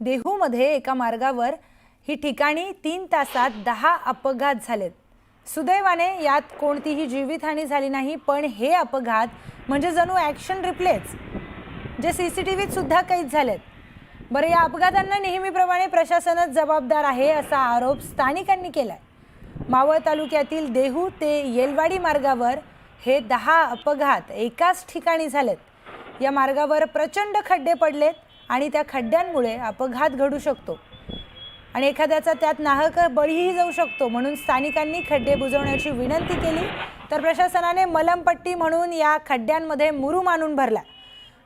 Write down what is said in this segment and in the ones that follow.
देहूमध्ये एका मार्गावर ही ठिकाणी तीन तासात दहा अपघात झालेत. सुदैवाने यात कोणतीही जीवितहानी झाली नाही पण हे अपघात म्हणजे जणू ॲक्शन रिप्लेच जे सी सी टी व्हीत सुद्धा कैद झालेत. बरं या अपघातांना नेहमीप्रमाणे प्रशासनच जबाबदार आहे असा आरोप स्थानिकांनी केलाय. मावळ तालुक्यातील देहू ते येलवाडी मार्गावर हे दहा अपघात एकाच ठिकाणी झालेत. या मार्गावर प्रचंड खड्डे पडलेत. आणि त्या खड्ड्यांमुळे अपघात घडू शकतो. आणि एखाद्याचा त्यात नाहक बळीही जाऊ शकतो. म्हणून स्थानिकांनी खड्डे बुजवण्याची विनंती केली. तर प्रशासनाने मलमपट्टी म्हणून या खड्ड्यांमध्ये मुरूम आणून भरला.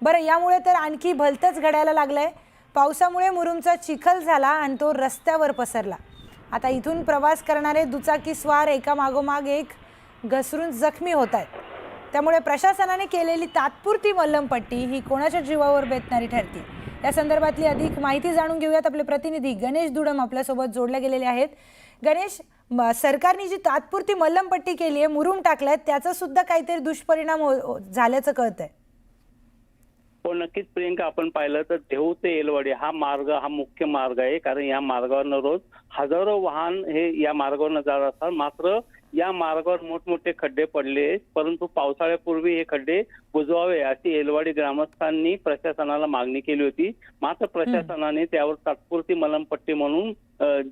बरं यामुळे तर आणखी भलतंच घडायला लागलंय. पावसामुळे मुरुमचा चिखल झाला आणि तो रस्त्यावर पसरला. आता इथून प्रवास करणारे दुचाकी स्वार एकामागोमाग एक घसरून जखमी होत आहेत. त्यामुळे प्रशासनाने केलेली तात्पुरती मल्लमपट्टी ही कोणाच्या जीवावर बेतणारी ठरते? या संदर्भातली अधिक माहिती जाणून घेऊयात आपले प्रतिनिधी गणेश दुडम आपल्यासोबत जोडले गेलेले आहेत. गणेश सरकारने जी तात्पुरती मल्लमपट्टी केली आहे मुरुम टाकलाय त्याचा सुद्धा काहीतरी दुष्परिणाम हो, हो- झाल्याचं कळतंय. हो नक्कीच प्रियंका आपण पाहिलं तर देऊ ते येलवाडी हा मार्ग हा मुख्य मार्ग आहे. कारण या मार्गावरनं रोज हजारो वाहन हे या मार्गावरनं जात असतात. मात्र या मार्गावर मोठमोठे खड्डे पडले परंतु पावसाळ्यापूर्वी हे खड्डे बुजवावे अशी एलवाडी ग्रामस्थांनी प्रशासनाला मागणी केली होती. मात्र प्रशासनाने त्यावर तात्पुरती मलमपट्टी म्हणून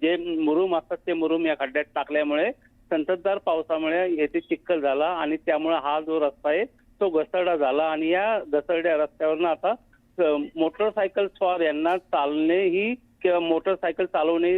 जे मुरुम असतात ते मुरुम या खड्ड्यात टाकल्यामुळे संततधार पावसामुळे येथे चिखल झाला आणि त्यामुळे हा जो रस्ता आहे तो घसरडा झाला आणि या घसरड्या रस्त्यावरनं आता मोटरसायकल स्वार यांना चालणे ही मोटरसायकल चालवणे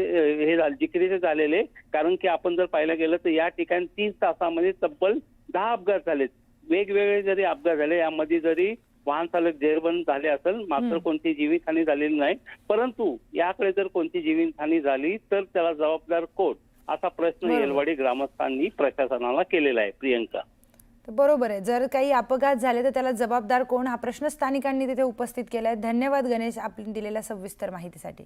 हे जिकिरीचे झालेले. कारण की आपण जर पाहायला गेलं तर या ठिकाणी तीन तासामध्ये तब्बल दहा अपघात झालेत. वेगवेगळे जरी अपघात झाले यामध्ये जरी वाहन चालक जेरबंद झाले असेल मात्र. कोणती जीवितहानी झालेली नाही. परंतु याकडे जर कोणती जीवितहानी झाली तर त्याला जबाबदार कोण? असा प्रश्न. येलवाडी ग्रामस्थांनी प्रशासनाला केलेला आहे प्रियंका. बरोबर आहे. जर काही अपघात झाले तर त्याला जबाबदार कोण? हा प्रश्न स्थानिकांनी तिथे उपस्थित केला आहे धन्यवाद गणेश आपण दिलेल्या सविस्तर माहितीसाठी.